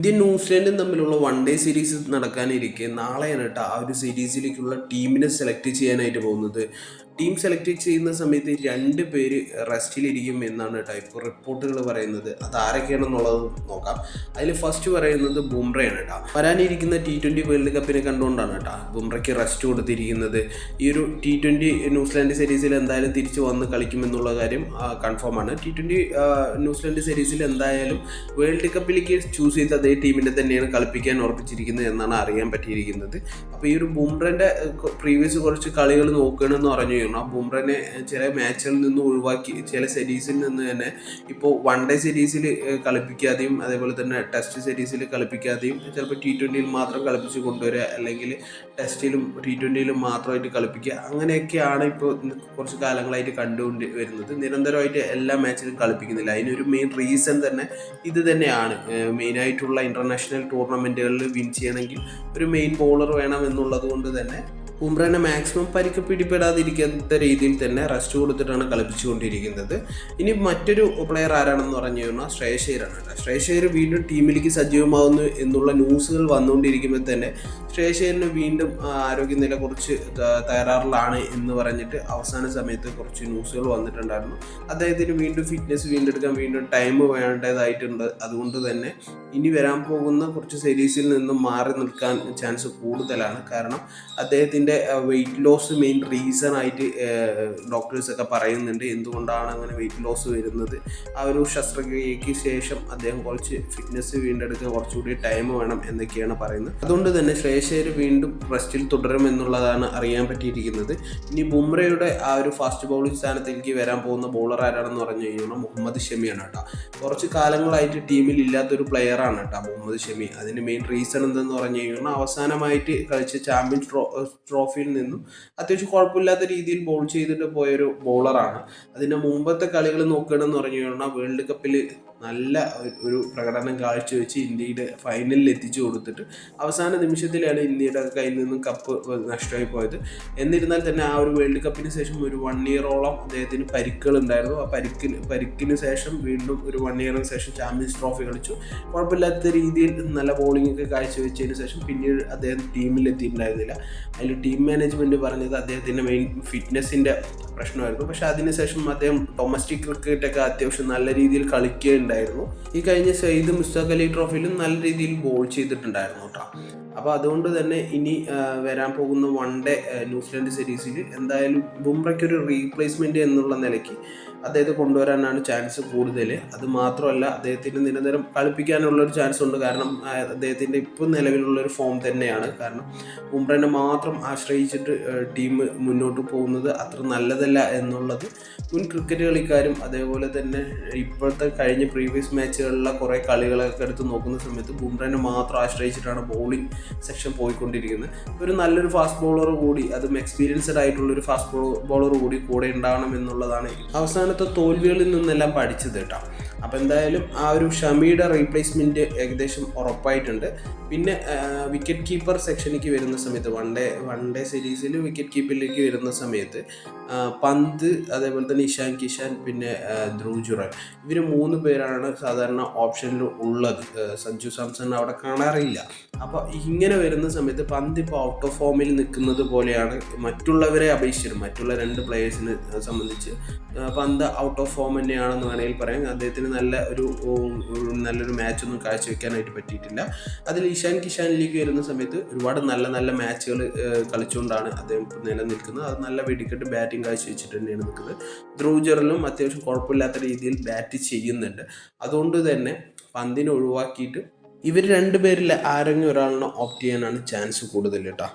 Indian ന്യൂസിലൻഡും തമ്മിലുള്ള one day series നടക്കാനിരിക്കെ. നാളെയാണ് കേട്ടോ ആ ഒരു സീരീസിലേക്കുള്ള ടീമിനെ സെലക്ട് ചെയ്യാനായിട്ട് പോകുന്നത്. ടീം സെലക്ട് ചെയ്യുന്ന സമയത്ത് രണ്ട് പേര് റെസ്റ്റിലിരിക്കും എന്നാണ് കേട്ടോ ഇപ്പോൾ റിപ്പോർട്ടുകൾ പറയുന്നത്. അത് ആരൊക്കെയാണെന്നുള്ളത് നോക്കാം. അതിൽ ഫസ്റ്റ് പറയുന്നത് ബുംറയാണ് കേട്ടോ. വരാനിരിക്കുന്ന ടി ട്വന്റി വേൾഡ് കപ്പിനെ കണ്ടുകൊണ്ടാണ് കേട്ടോ ബുംറയ്ക്ക് റെസ്റ്റ് കൊടുത്തിരിക്കുന്നത്. ഈ ഒരു ടി ട്വന്റി ന്യൂസിലാൻഡ് സീരീസിൽ എന്തായാലും തിരിച്ചു വന്ന് കളിക്കുമെന്നുള്ള കാര്യം കൺഫേം ആണ്. ടി ട്വന്റി ന്യൂസിലാൻഡ് സീരീസിൽ എന്തായാലും വേൾഡ് കപ്പിലേക്ക് ചൂസ് ചെയ്ത് അതേ ടീമിനെ തന്നെയാണ് കളിപ്പിക്കാൻ ഉറപ്പിച്ചിരിക്കുന്നത് എന്നാണ് അറിയാൻ പറ്റിയിരിക്കുന്നത്. അപ്പോൾ ഈ ഒരു ബുംറന്റെ പ്രീവിയസ് കുറച്ച് കളികൾ നോക്കുകയാണെന്ന് പറഞ്ഞു ആ ബുംറനെ ചില മാച്ചിൽ നിന്ന് ഒഴിവാക്കി ചില സീരീസിൽ നിന്ന് തന്നെ ഇപ്പോൾ വൺ ഡേ സീരീസിൽ കളിപ്പിക്കാതെയും അതേപോലെ തന്നെ ടെസ്റ്റ് സീരീസിൽ കളിപ്പിക്കാതെയും ചിലപ്പോൾ ടി ട്വന്റിയിൽ മാത്രം കളിപ്പിച്ച് കൊണ്ടുവരിക അല്ലെങ്കിൽ ടെസ്റ്റിലും ടി ട്വന്റിയിലും മാത്രമായിട്ട് കളിപ്പിക്കുക. അങ്ങനെയൊക്കെയാണ് ഇപ്പോൾ കുറച്ച് കാലങ്ങളായിട്ട് കണ്ടുകൊണ്ട് വരുന്നത്. നിരന്തരമായിട്ട് എല്ലാ മാച്ചിലും കളിപ്പിക്കുന്നില്ല. അതിനൊരു മെയിൻ റീസൺ തന്നെ ഇത് തന്നെയാണ്. മെയിനായിട്ടുള്ള ഇന്റർനാഷണൽ ടൂർണമെന്റുകളിൽ വിൻ ചെയ്യണമെങ്കിൽ ഒരു മെയിൻ ബോളർ വേണം എന്നുള്ളത് കൊണ്ട് തന്നെ ഉംറനെ മാക്സിമം പരിക്ക് പിടിപ്പെടാതിരിക്കാത്ത രീതിയിൽ തന്നെ റെസ്റ്റ് കൊടുത്തിട്ടാണ് കളിപ്പിച്ചുകൊണ്ടിരിക്കുന്നത്. ഇനി മറ്റൊരു പ്ലെയർ ആരാണെന്ന് പറഞ്ഞു കഴിഞ്ഞാൽ ശ്രേയശേരാണ് കേട്ടോ. വീണ്ടും ടീമിലേക്ക് സജീവമാവുന്നു എന്നുള്ള ന്യൂസുകൾ വന്നുകൊണ്ടിരിക്കുമ്പോൾ തന്നെ ശ്രേയശേരിന് വീണ്ടും ആരോഗ്യനില കുറച്ച് തയ്യാറാറിലാണ് എന്ന് പറഞ്ഞിട്ട് അവസാന സമയത്ത് കുറച്ച് ന്യൂസുകൾ വന്നിട്ടുണ്ടായിരുന്നു. അദ്ദേഹത്തിന് വീണ്ടും ഫിറ്റ്നസ് വീണ്ടെടുക്കാൻ വീണ്ടും ടൈം വേണ്ടതായിട്ടുണ്ട്. അതുകൊണ്ട് തന്നെ ഇനി വരാൻ പോകുന്ന കുറച്ച് സീരീസിൽ നിന്നും മാറി നിൽക്കാൻ ചാൻസ് കൂടുതലാണ്. കാരണം അദ്ദേഹത്തിന്റെ വെയിറ്റ് ലോസ് മെയിൻ റീസൺ ആയിട്ട് ഡോക്ടേഴ്സ് ഒക്കെ പറയുന്നുണ്ട്. എന്തുകൊണ്ടാണ് അങ്ങനെ വെയിറ്റ് ലോസ് വരുന്നത്? ആ ഒരു ശസ്ത്രക്രിയയ്ക്ക് ശേഷം അദ്ദേഹം കുറച്ച് ഫിറ്റ്നസ് വീണ്ടെടുക്കാൻ കുറച്ചുകൂടി ടൈം വേണം എന്നൊക്കെയാണ് പറയുന്നത്. അതുകൊണ്ട് തന്നെ ശ്രേയശേർ വീണ്ടും റെസ്റ്റിൽ തുടരും എന്നുള്ളതാണ് അറിയാൻ പറ്റിയിരിക്കുന്നത്. ഇനി ബുംറയുടെ ആ ഒരു ഫാസ്റ്റ് ബൗളിംഗ് സ്ഥാനത്തേക്ക് വരാൻ പോകുന്ന ബൗളർ ആരാണെന്ന് പറഞ്ഞു കഴിഞ്ഞാൽ മുഹമ്മദ് ഷമിയാണ് കേട്ടോ. കുറച്ച് കാലങ്ങളായിട്ട് ടീമിൽ ഇല്ലാത്തൊരു പ്ലെയറാണ് കേട്ടോ മുഹമ്മദ് ഷമി. അതിന് മെയിൻ റീസൺ എന്തെന്ന് പറഞ്ഞു കഴിഞ്ഞാൽ അവസാനമായിട്ട് കളിച്ച ചാമ്പ്യൻസ് ട്രോ ട്രോഫിയിൽ നിന്നും അത്യാവശ്യം കുഴപ്പമില്ലാത്ത രീതിയിൽ ബോൾ ചെയ്തിട്ട് പോയൊരു ബോളറാണ് അതിന്റെ മുമ്പത്തെ കളികൾ നോക്കുകയാണെന്ന് പറഞ്ഞു കഴിഞ്ഞാൽ വേൾഡ് കപ്പിൽ നല്ല ഒരു പ്രകടനം കാഴ്ചവെച്ച് ഇന്ത്യയുടെ ഫൈനലിൽ എത്തിച്ചു കൊടുത്തിട്ട് അവസാന നിമിഷത്തിലാണ് ഇന്ത്യയുടെ കയ്യിൽ നിന്നും കപ്പ് നഷ്ടമായി പോയത്. എന്നിരുന്നാൽ തന്നെ ആ ഒരു വേൾഡ് കപ്പിന് ശേഷം ഒരു വൺ ഇയറോളം അദ്ദേഹത്തിന് പരിക്കുകൾ ഉണ്ടായിരുന്നു. ആ പരിക്കിന് പരിക്കിന് ശേഷം വീണ്ടും ഒരു വൺ ഇയറിന് ശേഷം ചാമ്പ്യൻസ് ട്രോഫി കളിച്ചു. കുഴപ്പമില്ലാത്ത രീതിയിൽ നല്ല ബോളിംഗ് ഒക്കെ കാഴ്ചവെച്ചതിന് ശേഷം പിന്നീട് അദ്ദേഹം ടീമിൽ എത്തിയിട്ടുണ്ടായിരുന്നില്ല. അതിൽ ടീം മാനേജ്മെന്റ് പറഞ്ഞത് അദ്ദേഹത്തിന്റെ മെയിൻ ഫിറ്റ്നസിന്റെ പ്രശ്നമായിരുന്നു. പക്ഷേ അതിനുശേഷം അദ്ദേഹം ഡൊമസ്റ്റിക് ക്രിക്കറ്റൊക്കെ അത്യാവശ്യം നല്ല രീതിയിൽ കളിക്കുകയുണ്ടായിരുന്നു ഈ കഴിഞ്ഞ സെയ്ദ് മുസ്താഖ് അലി ട്രോഫിയിലും നല്ല രീതിയിൽ ബോൾ ചെയ്തിട്ടുണ്ടായിരുന്നു കേട്ടോ. അപ്പോൾ അതുകൊണ്ട് തന്നെ ഇനി വരാൻ പോകുന്ന വൺ ഡേ ന്യൂസിലാൻഡ് സീരീസിൽ എന്തായാലും ബുംറയ്ക്ക് ഒരു റീപ്ലേസ്മെന്റ് എന്നുള്ള നിലയ്ക്ക് അദ്ദേഹത്തെ കൊണ്ടുവരാനാണ് ചാൻസ് കൂടുതൽ അത് മാത്രമല്ല അദ്ദേഹത്തിന് നിരന്തരം കളിപ്പിക്കാനുള്ള ഒരു ചാൻസ് ഉണ്ട്. കാരണം അദ്ദേഹത്തിന്റെ ഇപ്പം നിലവിലുള്ള ഒരു ഫോം തന്നെയാണ്. കാരണം ബുംറനെ മാത്രം ആശ്രയിച്ചിട്ട് ടീം മുന്നോട്ട് പോകുന്നത് അത്ര നല്ലതല്ല എന്നുള്ളത് മുൻ ക്രിക്കറ്റ് കളിക്കാരും അതേപോലെ തന്നെ ഇപ്പോഴത്തെ കഴിഞ്ഞ പ്രീവിയസ് മാച്ചുകളിലെ കുറേ കളികളൊക്കെ എടുത്ത് നോക്കുന്ന സമയത്ത് ബുംറനെ മാത്രം ആശ്രയിച്ചിട്ടാണ് ബോളിംഗ് സെക്ഷൻ പോയിക്കൊണ്ടിരിക്കുന്നത് ഒരു നല്ലൊരു ഫാസ്റ്റ് ബോളർ കൂടി അതും എക്സ്പീരിയൻസ്ഡ് ആയിട്ടുള്ള ഒരു ഫാസ്റ്റ് ബോളർ കൂടി കൂടെ ഉണ്ടാവണം എന്നുള്ളതാണ് അവസാനത്തെ തോൽവികളിൽ നിന്നെല്ലാം പഠിച്ചത് കേട്ടോ. അപ്പോൾ എന്തായാലും ആ ഒരു ഷമിയുടെ റീപ്ലേസ്മെന്റ് ഏകദേശം ഉറപ്പായിട്ടുണ്ട്. പിന്നെ വിക്കറ്റ് കീപ്പർ സെക്ഷനിലേക്ക് വരുന്ന സമയത്ത് വൺ ഡേ വൺ ഡേ സീരീസിൽ വിക്കറ്റ് കീപ്പറിലേക്ക് വരുന്ന സമയത്ത് പന്ത് അതേപോലെ തന്നെ ഇഷാൻ കിഷാൻ പിന്നെ ധ്രുവ് ജുറൽ ഇവർ മൂന്ന് പേരാണ് സാധാരണ ഓപ്ഷനിൽ ഉള്ളത്. സഞ്ജു സാംസൺ അവിടെ കാണാറില്ല. അപ്പോൾ ഇങ്ങനെ വരുന്ന സമയത്ത് പന്ത് ഇപ്പോൾ ഔട്ട് ഓഫ് ഫോമിൽ നിൽക്കുന്നത് പോലെയാണ് മറ്റുള്ളവരെ അപേക്ഷിച്ചിട്ട് മറ്റുള്ള രണ്ട് പ്ലേയേഴ്സിനെ സംബന്ധിച്ച് പന്ത് ഔട്ട് ഓഫ് ഫോം തന്നെയാണെന്ന് വേണമെങ്കിൽ പറയാം. അദ്ദേഹത്തിന് നല്ല ഒരു നല്ലൊരു മാച്ച് ഒന്നും കാഴ്ചവെക്കാനായിട്ട് പറ്റിയിട്ടില്ല. അതിൽ ഇഷാൻ കിഷാനിലേക്ക് വരുന്ന സമയത്ത് ഒരുപാട് നല്ല നല്ല മാച്ചുകൾ കളിച്ചുകൊണ്ടാണ് അദ്ദേഹം നിലനിൽക്കുന്നത്. അത് നല്ല വെടിക്കെട്ട് ബാറ്റിംഗ് കാഴ്ചവെച്ചിട്ട് തന്നെയാണ് നിൽക്കുന്നത്. ധ്രുവ് അത്യാവശ്യം കുഴപ്പമില്ലാത്ത രീതിയിൽ ബാറ്റ് ചെയ്യുന്നുണ്ട്. അതുകൊണ്ട് തന്നെ പന്തിനെ ഒഴിവാക്കിയിട്ട് ഇവർ രണ്ടുപേരിൽ ആരെങ്കിലും ഒരാളിനെ ഓപ്റ്റ് ചെയ്യാനാണ് ചാൻസ് കൂടുതൽ കേട്ടോ.